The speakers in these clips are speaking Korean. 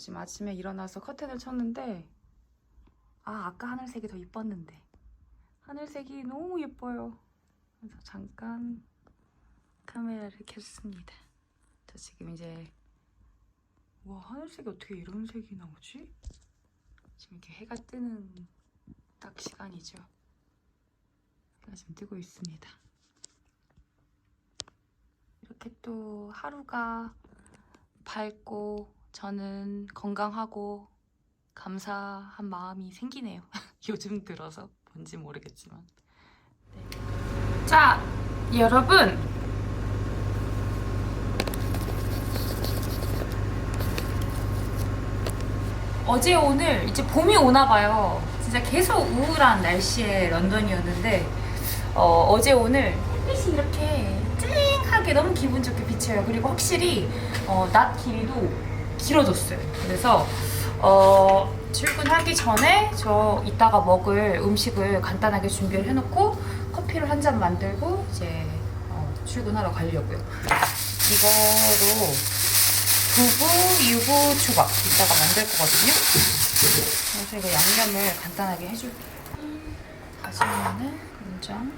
지금 아침에 일어나서 커튼을 쳤는데 아 아까 하늘색이 더 이뻤는데. 하늘색이 너무 예뻐요. 그래서 잠깐 카메라를 켰습니다. 저 지금 이제 와 하늘색이 어떻게 이런 색이 나오지? 지금 이렇게 해가 뜨는 딱 시간이죠. 해가 지금 뜨고 있습니다. 이렇게 또 하루가 밝고 저는 건강하고 감사한 마음이 생기네요. 요즘 들어서 뭔지 모르겠지만. 네. 자, 여러분. 어제 오늘 이제 봄이 오나 봐요. 진짜 계속 우울한 날씨의 런던이었는데 어, 어제 오늘 햇빛이 이렇게 쨍하게 너무 기분 좋게 비쳐요. 그리고 확실히 어, 낮 길이도 길어졌어요. 그래서 어, 출근하기 전에 저 이따가 먹을 음식을 간단하게 준비를 해놓고 커피를 한 잔 만들고 이제 어, 출근하러 가려고요. 이거로 두부, 유부, 초밥 이따가 만들 거거든요. 그래서 이거 양념을 간단하게 해줄게요. 다시마는 간장,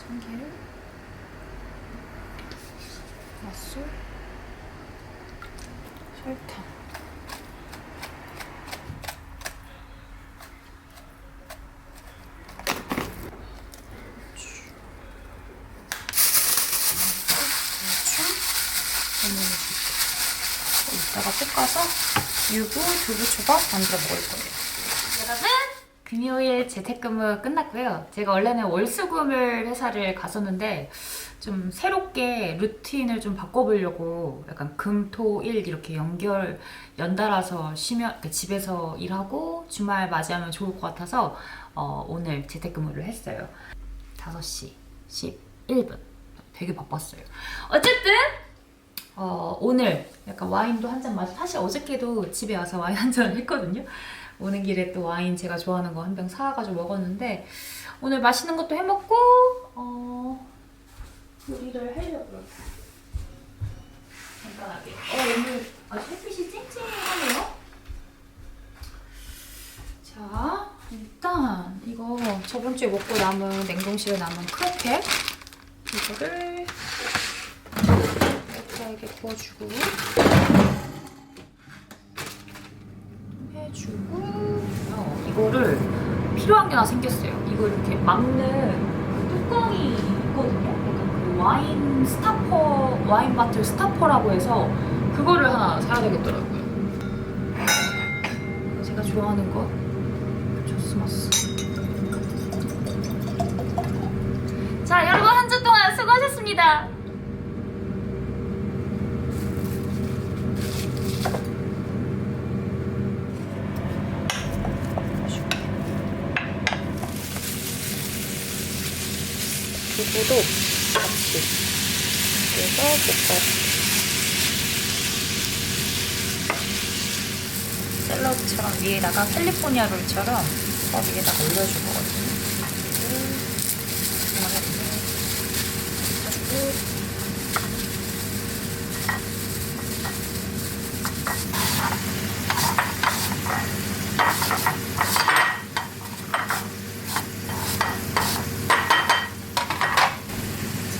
참기름, 맛술, 설탕. 이따가 볶아서 유부, 두부 초밥 만들어 먹을 거예요. 여러분! 금요일 재택근무 끝났고요. 제가 원래는 월수금을 회사를 갔었는데 좀 새롭게 루틴을 좀 바꿔보려고 약간 금, 토, 일 이렇게 연결, 연달아서 쉬면 그러니까 집에서 일하고 주말 맞이하면 좋을 것 같아서 어, 오늘 재택근무를 했어요. 5시 11분. 되게 바빴어요. 어쨌든 어, 오늘 약간 와인도 한 잔 마시 사실 어저께도 집에 와서 와인 한 잔을 했거든요. 오는 길에 또 와인 제가 좋아하는 거 한 병 사와가지고 먹었는데 오늘 맛있는 것도 해먹고 어, 요리를 하려고요. 간단하게. 어, 오늘 아주 햇빛이 쨍쨍하네요. 자, 일단 이거 저번 주에 먹고 남은 냉동실에 남은 크로켓 이거를 에어프라이기에 구워주고 해주고 어, 이거를 필요한 게 하나 생겼어요. 이거 이렇게 막는 뚜껑이 있거든요. 와인 스타퍼, 와인 바틀 스타퍼라고 해서 그거를 하나 사야 되겠더라고요. 제가 좋아하는 거 조스머스. 자, 여러분 한 주 동안 수고하셨습니다. 두부도 같이 그래서 볶아 샐러드처럼 위에다가 캘리포니아 롤처럼 어, 위에다가 올려줄 거거든요.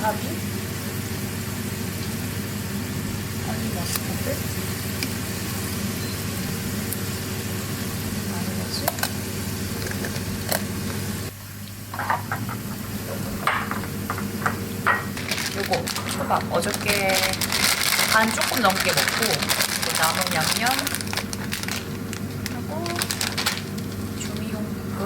사비 머스타드 마요네즈 요거 초밥 어저께 반 조금 넘게 먹고 그 남은 양념 하고 조미용 볶음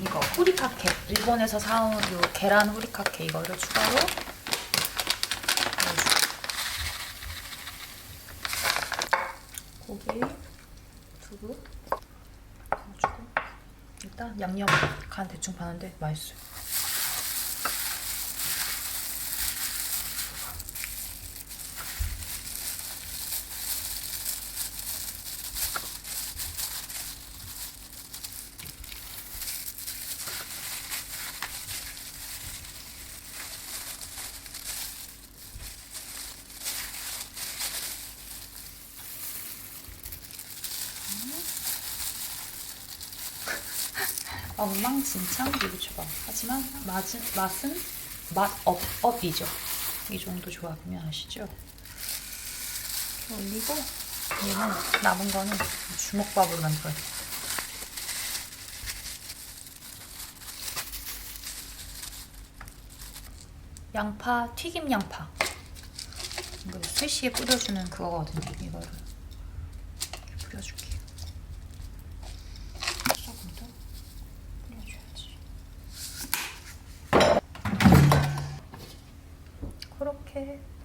이거 후리카케 일본에서 사온 요 계란 후리카케 이거를 추가로 고기 두부 일단 양념 간 대충 파는데 맛있어요. 엉망진창 유부초밥. 하지만 맛은, 맛은 맛업업이죠. 이 정도 조합이면 아시죠? 올리고 얘는 남은 거는 주먹밥을 만들어요. 양파, 튀김 양파. 이거 스시에 뿌려주는 그거거든요. 이거를 이렇게 뿌려줄게요. 조금 더 뿌려줘야지. 그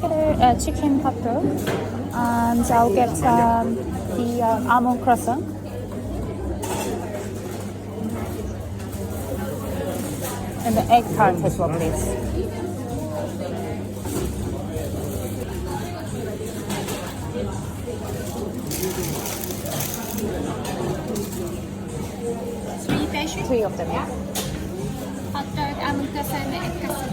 get a, a chicken hot dog? And I'll get um, the uh, almond croissant. The egg tart as well, please. Three Three of them, yeah? hot dog, almond croissant, egg.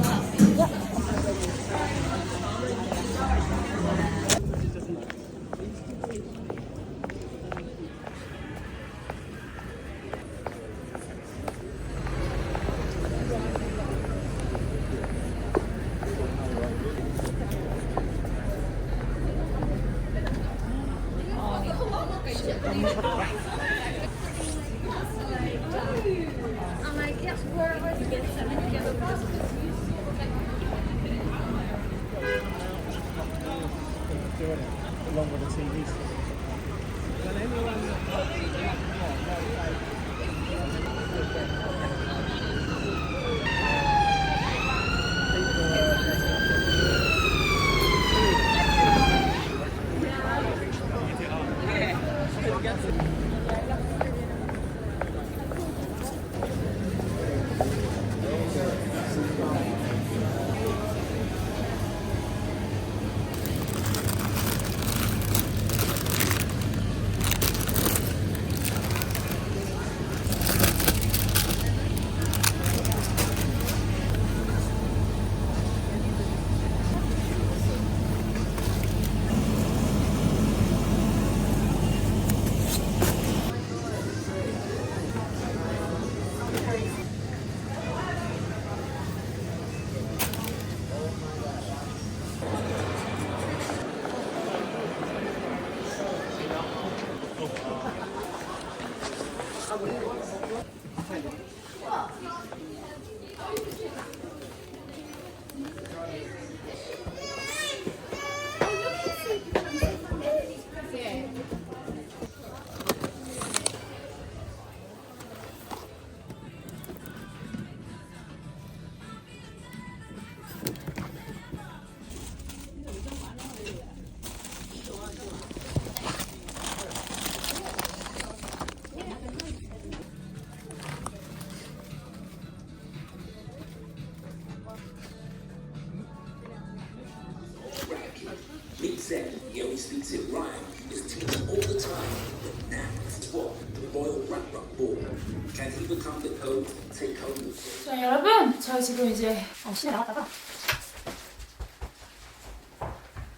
지금 이제 어, 시내 나갔다가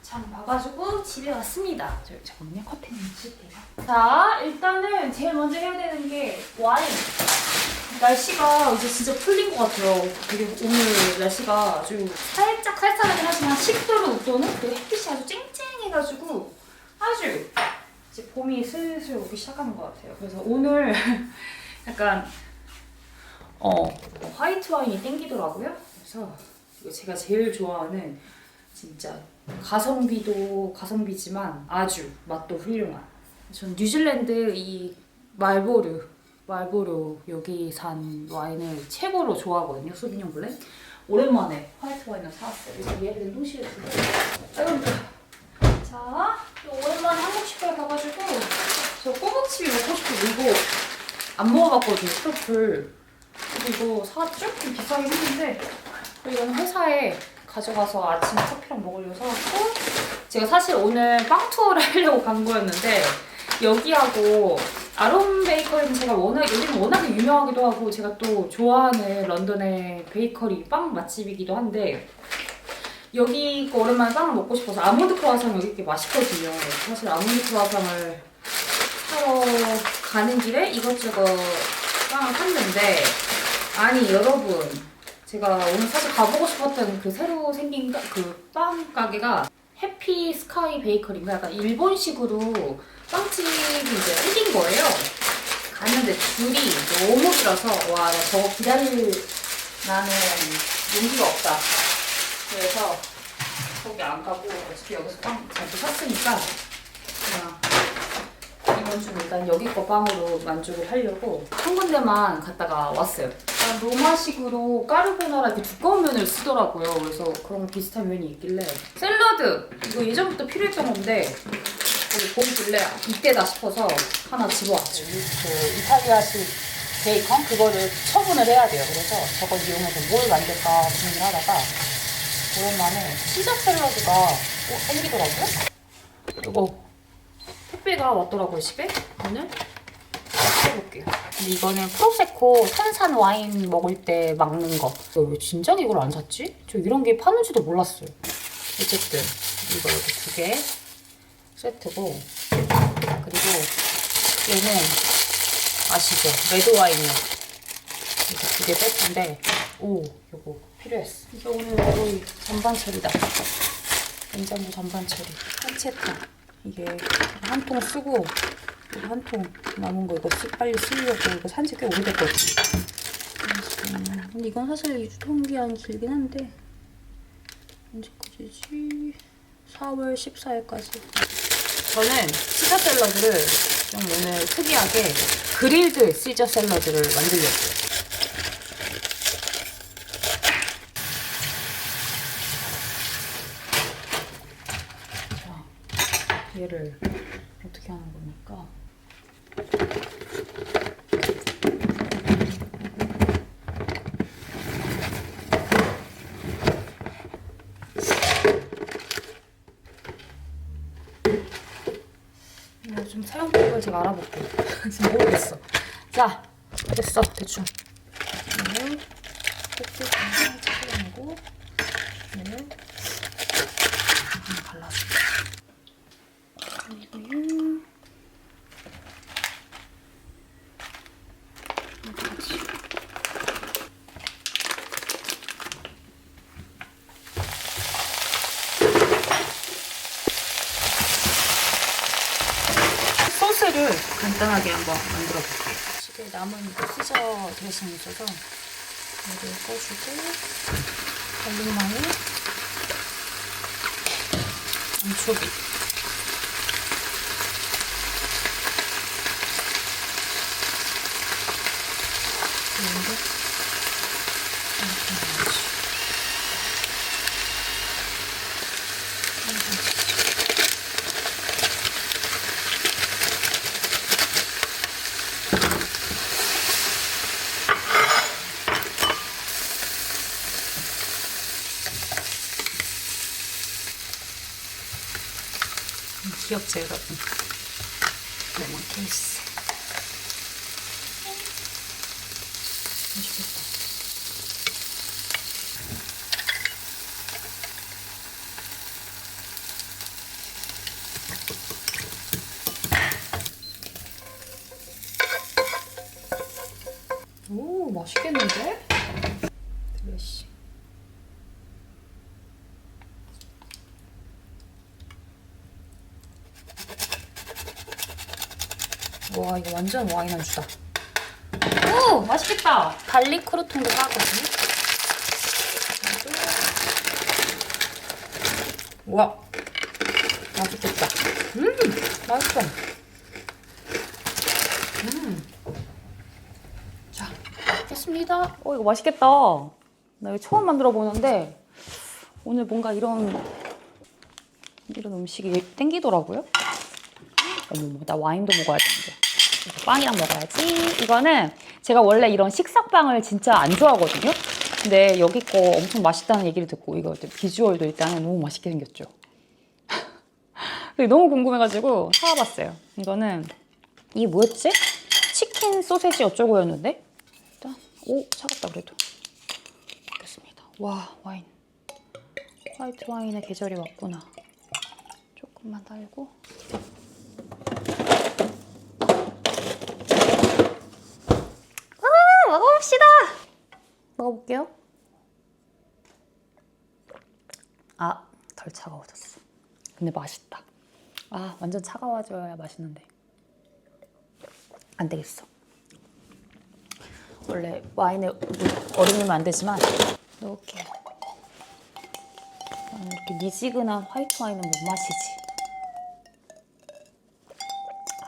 장 봐가지고 집에 왔습니다. 저 잠깐만요. 커튼 칠게요. 자 일단은 제일 먼저 해야 되는 게 와인. 날씨가 이제 진짜 풀린 것 같아요. 되게 오늘 날씨가 아주 살짝 쌀쌀하긴 하지만 10도로 6도는 그 햇빛이 아주 쨍쨍해가지고 아주 이제 봄이 슬슬 오기 시작하는 것 같아요. 그래서 오늘 약간 어, 화이트 와인이 땡기더라고요. 그래서 이거 제가 제일 좋아하는 진짜 가성비도 가성비지만 아주 맛도 훌륭한. 전 뉴질랜드 이 말보르 말보르 여기 산 와인을 최고로 좋아하거든요. 소비뇽 블랙. 오랜만에 화이트 와인을 사왔어요. 그래서 얘를 냉동실에 두고. 자, 또 오랜만에 한국 식당에 가가지고 저 꼬북칩이 먹고 싶고 이거 안 먹어봤거든요. 트러플. 그리고 사왔죠? 좀 비싸긴 했는데 이거는 회사에 가져가서 아침에 커피랑 먹으려고 사왔고 제가 사실 오늘 빵 투어를 하려고 간 거였는데 여기하고 아롬 베이커리는 제가 워낙 여기는 워낙에 유명하기도 하고 제가 또 좋아하는 런던의 베이커리 빵 맛집이기도 한데 여기 거 오랜만에 빵을 먹고 싶어서 아몬드 크루아상 여기 게 맛있거든요. 사실 아몬드 크루아상을 사러 가는 길에 이것저것 빵을 샀는데 아니 여러분 제가 오늘 사실 가보고 싶었던 그 새로 생긴 그 빵 가게가 해피 스카이 베이커리인가 약간 일본식으로 빵집이 이제 생긴 거예요. 갔는데 줄이 너무 길어서 와, 나 저거 기다릴 나는 용기가 없다. 그래서 거기 안 가고 어차피 여기서 빵 자주 샀으니까 그냥 일단 여기 거 빵으로 만족을 하려고 한 군데만 갔다가 왔어요. 약간 로마식으로 까르보나라 이렇게 두꺼운 면을 쓰더라고요. 그래서 그런 비슷한 면이 있길래 샐러드 이거 예전부터 필요했던 건데 여기 보이길래 이때다 싶어서 하나 집어왔죠. 그 이탈리아식 베이컨 그거를 처분을 해야 돼요. 그래서 저걸 이용해서 뭘 만들까 고민을 하다가 오랜만에 시저 샐러드가 어, 땡기더라고요. 이거 택배가 왔더라고요 집에 오늘 해볼게요. 근데 이거는 프로세코 탄산 와인 먹을 때 막는 거. 이거 왜 진작 이걸 안 샀지? 저 이런 게 파는지도 몰랐어요. 어쨌든 이거 이렇게 두개 세트고 그리고 얘는 아시죠? 레드 와인이요. 이거 두 개 세트인데 오 이거 필요했어. 이게 오늘 거의 전반 처리다. 냉장고 전반 처리. 한 채트. 이게 한 통 쓰고 한 통 남은 거 이거 쓰, 빨리 쓰려고 이거 산지 꽤 오래됐거든. 음, 근데 이건 사실 유통기한이 길긴 한데 언제까지지? 4월 14일까지. 저는 시저 샐러드를 좀 오늘 특이하게 그릴드 시저 샐러드를 만들려고요. 자, 얘를 어떻게 하는 겁니까? 좀 사용법을 제가 알아볼게요. 지금 모르겠어. 자, 됐어. 대충. 얘를 꼭꼭 살짝 잘라내고 얘를 한번 발라줄게요. 그리고요. 소스를 간단하게 한번 만들어 볼게요. 집에 남은 그 시저 드레싱 있어서 얘를 꺼주고 갈릭 마늘, 안초비. 그리고 이렇게 넣어주고. 귀엽죠, 여러분? 레몬 케이스. 맛있겠다. 오, 맛있겠는데? 드레싱. 와, 이거 완전 와인 안주다. 오, 맛있겠다. 갈릭 크루통도 사거든요. 와, 맛있겠다. 음, 맛있어. 음. 자, 됐습니다. 어, 이거 맛있겠다. 나 이거 처음 만들어 보는데 오늘 뭔가 이런 이런 음식이 땡기더라고요. 어머, 나 와인도 먹어야 되는데. 빵이랑 먹어야지. 이거는 제가 원래 이런 식사빵을 진짜 안 좋아하거든요. 근데 여기 거 엄청 맛있다는 얘기를 듣고 이거 비주얼도 일단은 너무 맛있게 생겼죠. 너무 궁금해가지고 사와봤어요. 이거는 이게 뭐였지? 치킨 소세지 어쩌고였는데? 일단 오 차갑다 그래도. 먹겠습니다. 와 와인. 화이트 와인의 계절이 왔구나. 조금만 달고. 아, 먹어봅시다. 먹어볼게요. 아, 덜 차가워졌어. 근데 맛있다. 아, 완전 차가워져야 맛있는데. 안 되겠어. 원래 와인에 얼음 넣으면 안 되지만 넣을게요. 나는 이렇게 미지근한 화이트 와인은 못 마시지.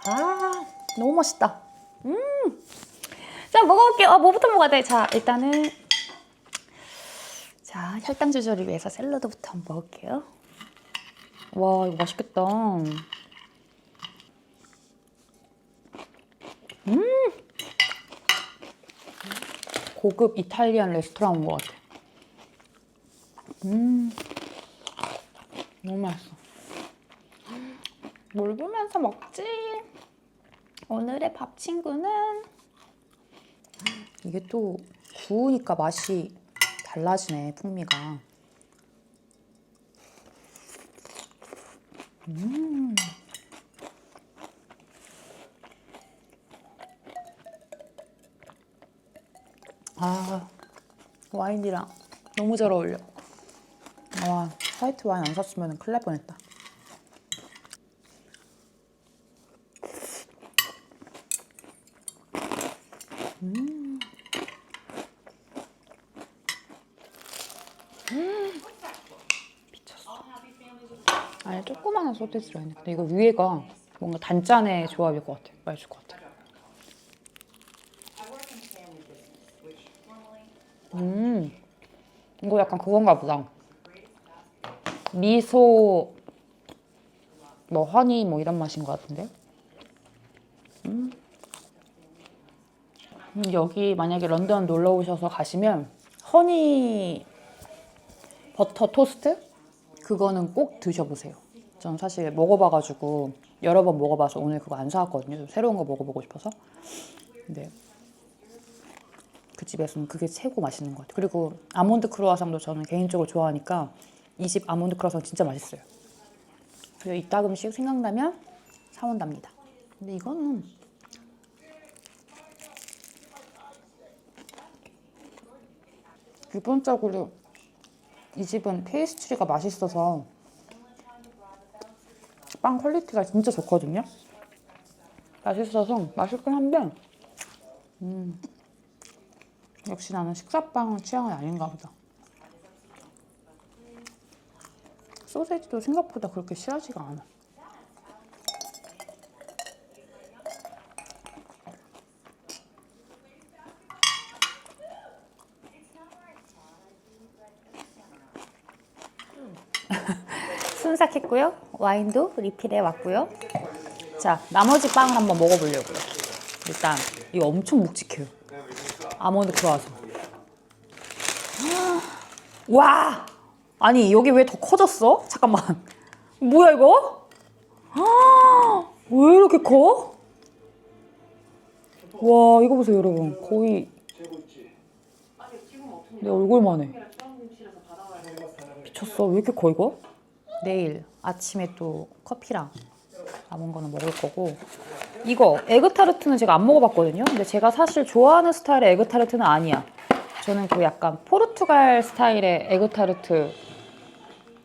아, 너무 맛있다. 음. 자, 먹어볼게요. 아, 뭐부터 먹어야 돼? 자, 일단은 자, 혈당 조절을 위해서 샐러드부터 한번 먹을게요. 와, 이거 맛있겠다. 음! 고급 이탈리안 레스토랑 온 것 같아. 음, 너무 맛있어. 뭘 보면서 먹지? 오늘의 밥 친구는 이게 또 구우니까 맛이 달라지네 풍미가. 음. 아 와인이랑 너무 잘 어울려. 와 화이트 와인 안 샀으면 큰일 날 뻔했다. 아니 조그마한 소세지로 했네. 근데 이거 위에가 뭔가 단짠의 조합일 것 같아. 맛있을 것 같아. 음, 이거 약간 그건가 보다. 미소, 뭐 허니 뭐 이런 맛인 것 같은데. 음. 음, 여기 만약에 런던 놀러 오셔서 가시면 허니 버터 토스트 그거는 꼭 드셔보세요. 전 사실 먹어봐가지고 여러 번 먹어봐서 오늘 그거 안 사왔거든요. 좀 새로운 거 먹어보고 싶어서. 근데 그 집에서는 그게 최고 맛있는 것 같아요. 그리고 아몬드 크루아상도 저는 개인적으로 좋아하니까 이 집 아몬드 크루아상 진짜 맛있어요. 그래서 이따금씩 생각나면 사온답니다. 근데 이거는 기본적으로 이 집은 페이스트리가 맛있어서 빵 퀄리티가 진짜 좋거든요. 맛있어서 맛있긴 한데, 음, 역시 나는 식사빵 취향은 아닌가 보다. 소세지도 생각보다 그렇게 싫어하지가 않아. 순삭했고요. 와인도 리필해 왔고요. 자, 나머지 빵을 한번 먹어보려고요. 일단 이거 엄청 묵직해요. 아몬드 크루아상. 와! 아니 여기 왜 더 커졌어? 잠깐만. 뭐야 이거? 왜 이렇게 커? 와 이거 보세요 여러분 거의 내 얼굴만 해 미쳤어 왜 이렇게 커 이거? 내일 아침에 또 커피랑 남은 거는 먹을 거고 이거 에그타르트는 제가 안 먹어봤거든요 근데 제가 사실 좋아하는 스타일의 에그타르트는 아니야 저는 그 약간 포르투갈 스타일의 에그타르트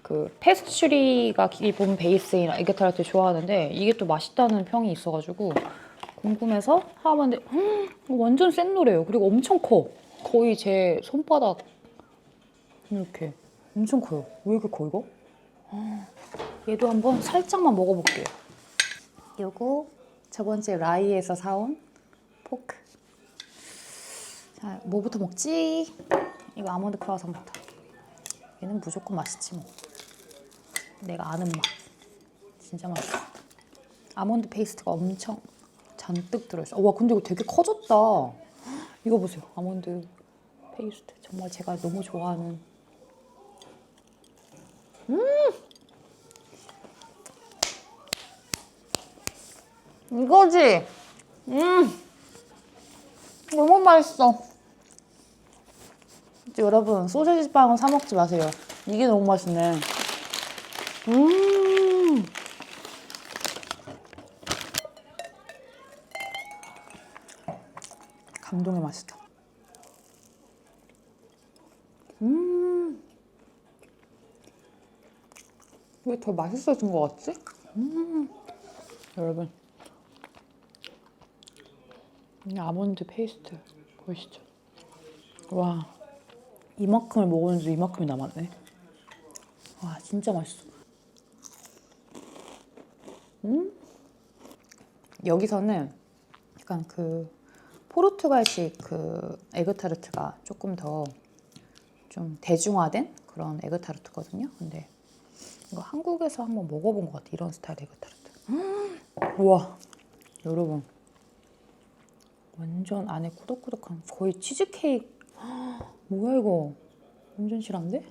그 페스츄리가 기본 베이스인 에그타르트 좋아하는데 이게 또 맛있다는 평이 있어가지고 궁금해서 하봤는데 음, 완전 센 노래예요. 그리고 엄청 커. 거의 제 손바닥 이렇게 엄청 커요. 왜 이렇게 커 이거? 아, 얘도 한번 살짝만 먹어볼게요. 요거 저번 주에 라이에서 사온 포크. 자, 뭐부터 먹지? 이거 아몬드 크루아상부터. 얘는 무조건 맛있지 뭐. 내가 아는 맛. 진짜 맛있어. 아몬드 페이스트가 엄청 잔뜩 들어있어. 와 근데 이거 되게 커졌다. 이거 보세요. 아몬드 페이스트. 정말 제가 너무 좋아하는. 음! 이거지? 음! 너무 맛있어. 여러분 소세지 빵은 사 먹지 마세요. 이게 너무 맛있네. 음. 감동의 맛이다. 음. 왜 더 맛있어진 것 같지? 음. 여러분. 이 아몬드 페이스트 보이시죠? 와. 이만큼을 먹었는데 이만큼이 남았네. 와 진짜 맛있어. 음 여기서는 약간 그 포르투갈식 그 에그타르트가 조금 더 좀 대중화된 그런 에그타르트거든요. 근데 이거 한국에서 한번 먹어본 것 같아 이런 스타일 에그타르트. 음, 우와 여러분 완전 안에 꾸덕꾸덕한 거의 치즈케이크. 뭐야 이거 완전 실한데?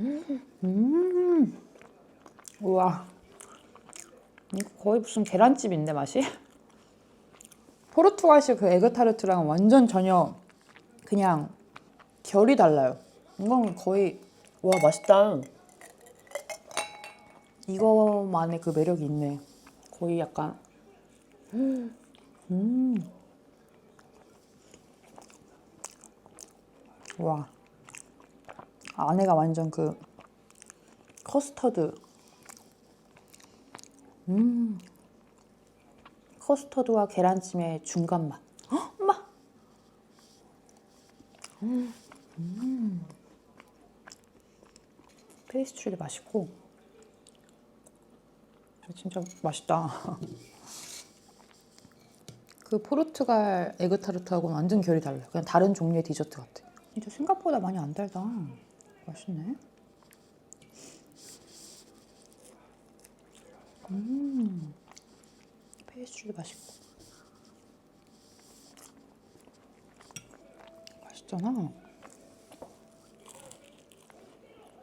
음, 우와. 이거 거의 무슨 계란찜인데 맛이? 포르투갈식 그 에그타르트랑은 완전 전혀 그냥 결이 달라요. 이건 거의 와 맛있다. 이거만의 그 매력이 있네. 거의 약간 음. 와. 안에가 완전 그 커스터드. 음. 커스터드와 계란찜의 중간 맛. 헉, 엄마. 음. 음. 페이스트리도 맛있고. 진짜 맛있다. 그 포르투갈 에그타르트하고는 완전 결이 달라요. 그냥 다른 종류의 디저트 같아. 진짜 생각보다 많이 안 달다. 맛있네. 음, 페이스트리도 맛있고. 맛있잖아.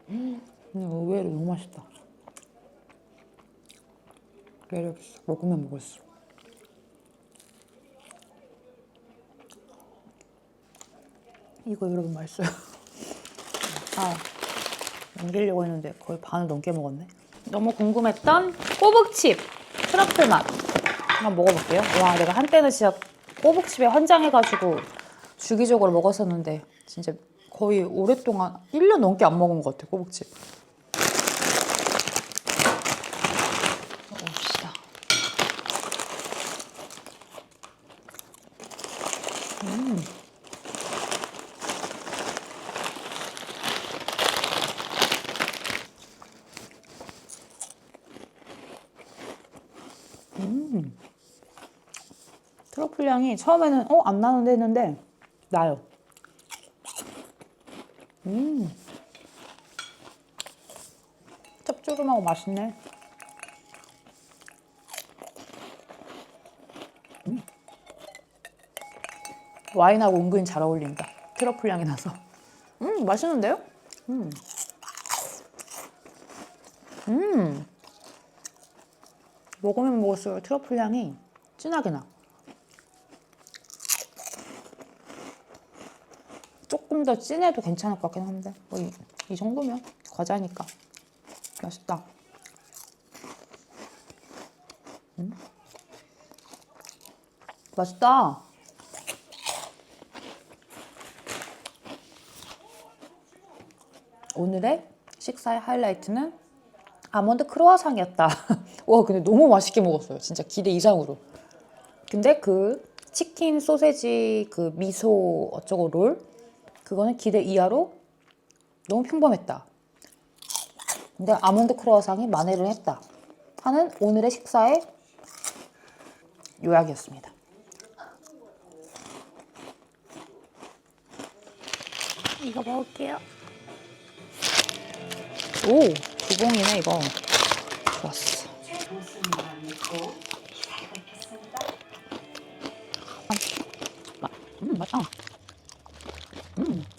음, 근데 의외로 너무 맛있다. 매력 있어. 먹으면 먹을수록. 이거 여러분 맛있어요. 아, 남기려고 했는데 거의 반을 넘게 먹었네. 너무 궁금했던 꼬북칩 트러플 맛 한번 먹어볼게요. 와, 내가 한때는 진짜 꼬북칩에 환장해가지고 주기적으로 먹었었는데 진짜 거의 오랫동안 1년 넘게 안 먹은 것 같아, 꼬북칩. 먹어봅시다. 트러플 향이 처음에는 어 안 나는데 했는데 나요. 음. 짭조름하고 맛있네. 음. 와인하고 은근히 잘 어울린다. 트러플 향이 나서. 음 맛있는데요? 음. 음. 먹으면 먹을수록 트러플 향이 진하게 나. 조금 더 진해도 괜찮을 것 같긴 한데 뭐 이, 이 정도면 과자니까 맛있다. 음. 맛있다. 오늘의 식사의 하이라이트는 아몬드 크로와상이었다. 와, 근데 너무 맛있게 먹었어요. 진짜 기대 이상으로. 근데 그 치킨 소세지 그 미소 어쩌고 롤 그거는 기대 이하로 너무 평범했다. 근데 아몬드 크로와상이 만회를 했다. 하는 오늘의 식사의 요약이었습니다. 이거 먹을게요. 오, 두봉이네 이거. 좋았어. 아, 음, 맛있다. 음.